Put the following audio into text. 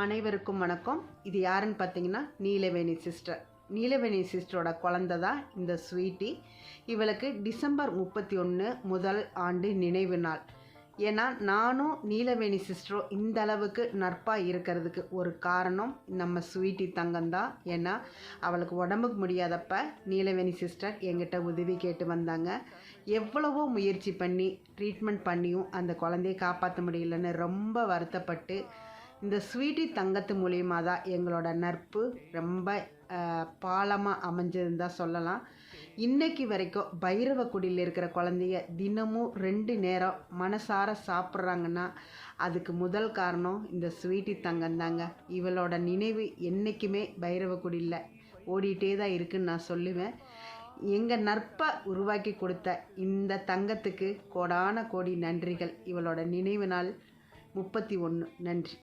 அனைவருக்கும் வணக்கம். இது யாருன்னு பார்த்தீங்கன்னா நீலவேணி சிஸ்டர் நீலவேணி சிஸ்டரோட குழந்த தான் இந்த ஸ்வீட்டி இவளுக்கு டிசம்பர் முப்பத்தி ஒன்று முதல் ஆண்டு நினைவு நாள். ஏன்னா நானும் நீலவேணி சிஸ்டரும் இந்த அளவுக்கு நட்பாக இருக்கிறதுக்கு ஒரு காரணம் நம்ம ஸ்வீட்டி தங்கம்தான் ஏன்னா அவளுக்கு உடம்புக்கு முடியாதப்ப நீலவேணி சிஸ்டர் எங்கிட்ட உதவி கேட்டு வந்தாங்க. எவ்வளவோ முயற்சி பண்ணி ட்ரீட்மெண்ட் பண்ணியும் அந்த குழந்தைய காப்பாற்ற முடியலன்னு ரொம்ப வருத்தப்பட்டு இந்த ஸ்வீட்டி தங்கத்து மூலியமாக தான் எங்களோட நட்பு ரொம்ப பாலமாக அமைஞ்சதுன்னு தான் சொல்லலாம். இன்றைக்கு வரைக்கும் பைரவக்குடியில் இருக்கிற குழந்தைய தினமும் ரெண்டு நேரம் மனசார சாப்பிட்றாங்கன்னா அதுக்கு முதல் காரணம் இந்த ஸ்வீட்டி தங்கம் தாங்க. இவளோட நினைவு என்றைக்குமே பைரவக்குடியில் ஓடிட்டே தான் இருக்குன்னு நான் சொல்லுவேன். எங்கள் நற்பை உருவாக்கி கொடுத்த இந்த தங்கத்துக்கு கோடான கோடி நன்றிகள். இவளோட நினைவு நாள் முப்பத்தி ஒன்று நன்றி.